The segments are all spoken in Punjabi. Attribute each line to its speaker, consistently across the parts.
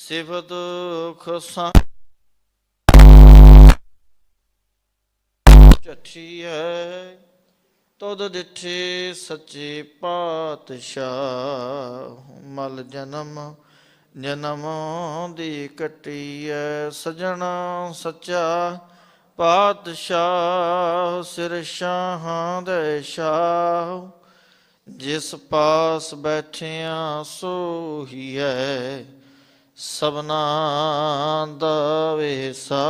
Speaker 1: ਸਿਫਤ ਖੁਸਾ ਚੱਠੀ ਹੈ। ਤਦ ਡਿਠੇ ਸੱਚੇ ਪਾਤਸ਼ਾਹ। ਮਲ ਜਨਮ ਜਨਮ ਦੀ ਕਟੀਐ ਸਜਣਾ ਸੱਚਾ ਪਾਤਸ਼ਾਹ, ਸਿਰ ਸ਼ਾਹਾਂ ਦੇ ਸ਼ਾਹ ਜਿਸ ਪਾਸ ਬੈਠਿਆ ਸੋਹੀ ਹੈ। ਸਭਨਾ ਦਾ ਵੇਸਾ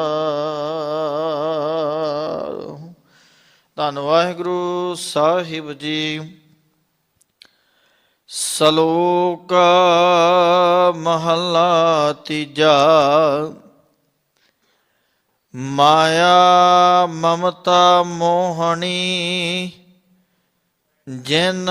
Speaker 1: ਧੰਨ ਵਾਹਿਗੁਰੂ ਸਾਹਿਬ ਜੀ ਸਲੋਕ ਮਹੱਲਾ ਤੀਜਾ। ਮਾਇਆ ਮਮਤਾ ਮੋਹਣੀ ਜਿਨ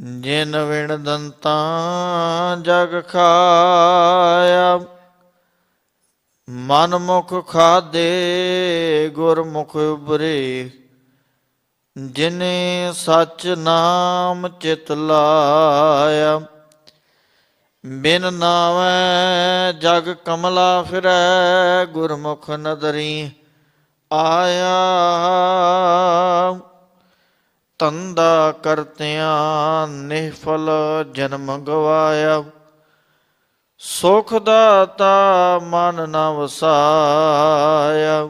Speaker 1: ਜਿਨ ਵਿਣ ਦੰਤਾਂ ਜਗ ਖਾਇਆ ਮਨ ਮੁਖ ਖਾਦੇ ਗੁਰਮੁਖ ਉਬਰੇ ਜਿਨੇ ਸਚ ਨਾਮ ਚਿਤ ਲਾਇਆ, ਬਿਨ ਨਾਵੈ ਜਗ ਕਮਲਾ ਫਿਰੈ, ਗੁਰਮੁਖ ਨਦਰੀ ਆਇਆ। ਤੰਦਾ ਕਰਤਿਆਂ ਨਿਹਫਲ ਜਨਮ ਗਵਾਇਆ। ਸੁਖ ਦਾਤਾ ਮਨ ਨ ਵਸਾਇਆ।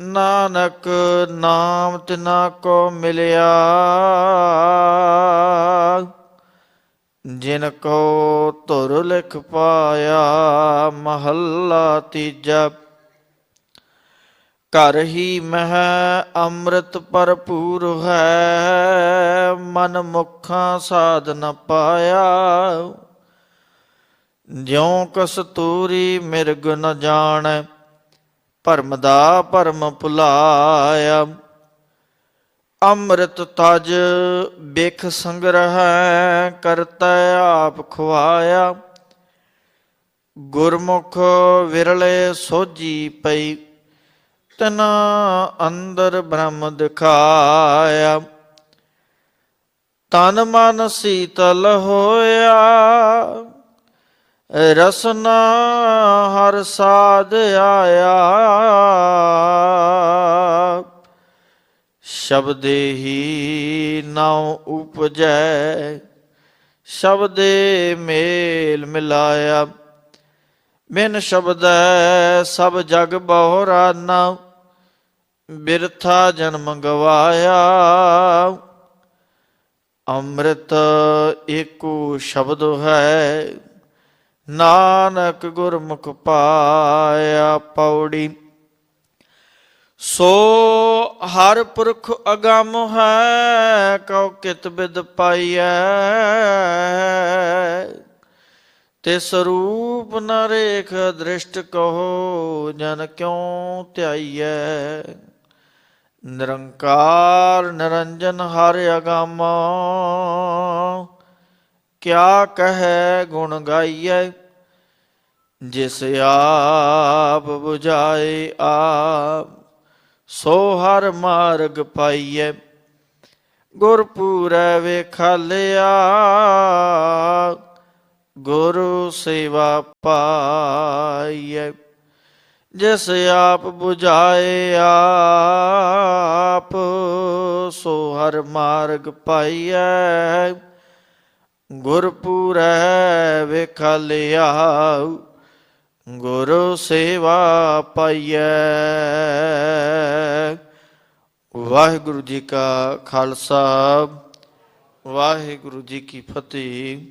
Speaker 1: ਨਾਨਕ ਨਾਮ ਤਿਨਾ ਕੋ ਮਿਲਿਆ। ਜਿਨ ਕੋ ਧੁਰ ਲਿਖ ਪਾਇਆ, ਮਹੱਲਾ ਤੀਜਾ ਘਰ ਹੀ ਮਹਿ ਅੰਮ੍ਰਿਤ ਭਰਪੂਰ ਹੈ, ਮਨ ਮੁਖਾਂ ਸਾਧ ਨ ਪਾਇਆ। ਜਿਉ ਕਸਤੂਰੀ ਮਿਰਗ ਨ ਜਾਣੈ, ਭਰਮ ਦਾ ਭਰਮ ਭੁਲਾਇਆ। ਅੰਮ੍ਰਿਤ ਤਜ ਬਿਖ ਸੰਗਰਹਿ ਕਰਤਾ ਆਪ ਖਵਾਇਆ ਗੁਰਮੁਖ ਵਿਰਲੇ ਸੋਜੀ ਪਈ ਤਨਾ ਅੰਦਰ ਬ੍ਰਹਮ ਦਿਖਾਇਆ। ਤਨ ਮਨ ਸੀਤਲ ਹੋਇਆ। ਰਸਨਾ ਹਰ ਸਾਧ ਆਇਆ। ਸ਼ਬਦੇ ਹੀ ਨਾਉ ਉਪਜੈ। ਸ਼ਬਦੇ ਮੇਲ ਮਿਲਾਇਆ। ਮਿਨ ਸ਼ਬਦ ਸਭ ਜਗ ਬਹੁਰਾਨਾ ਬਿਰਥਾ ਜਨਮ ਗਵਾਇਆ ਅੰਮ੍ਰਿਤ ਏਕੋ ਸ਼ਬਦ ਹੈ। ਨਾਨਕ ਗੁਰਮੁਖ ਪਾਇਆ ਪੌੜੀ। ਸੋ ਹਰ ਪੁਰਖ ਅਗੰਮ ਹੈ, ਕਉ ਕਿਤ ਬਿਦ ਪਾਈਐ। ਤੇ ਸਰੂਪ ਨ ਰੇਖ ਦ੍ਰਿਸ਼ਟ ਕਹੋ, ਜਨ ਕਿਉ ਧਿਆਈਐ। ਨਿਰੰਕਾਰ ਨਿਰੰਜਨ ਹਰ ਅਗੰਮ। ਕਿਆ ਕਹੈ ਗੁਣ ਗਾਈਐ, ਜਿਸ ਆਪ 부ਝਾਏ ਆਪ, ਸੋ ਹਰ ਮਾਰਗ ਪਾਈਐ। ਗੁਰਪੂਰੈ ਵੇਖਾਲਿਆ, ਗੁਰੂ ਸੇਵਾ ਪਾਈਐ ਜਿਸ ਆਪ 부ਝਾਏ ਆਪ, ਸੋ ਹਰ ਮਾਰਗ ਪਾਈਐ। ਗੁਰਪੂਰੈ ਵੇਖਾਲਿਆ ਗੁਰੂ ਸੇਵਾ ਪਾਈਐ। ਵਾਹਿਗੁਰੂ ਜੀ ਕਾ ਖਾਲਸਾ, ਵਾਹਿਗੁਰੂ ਜੀ ਕੀ ਫਤਿਹ।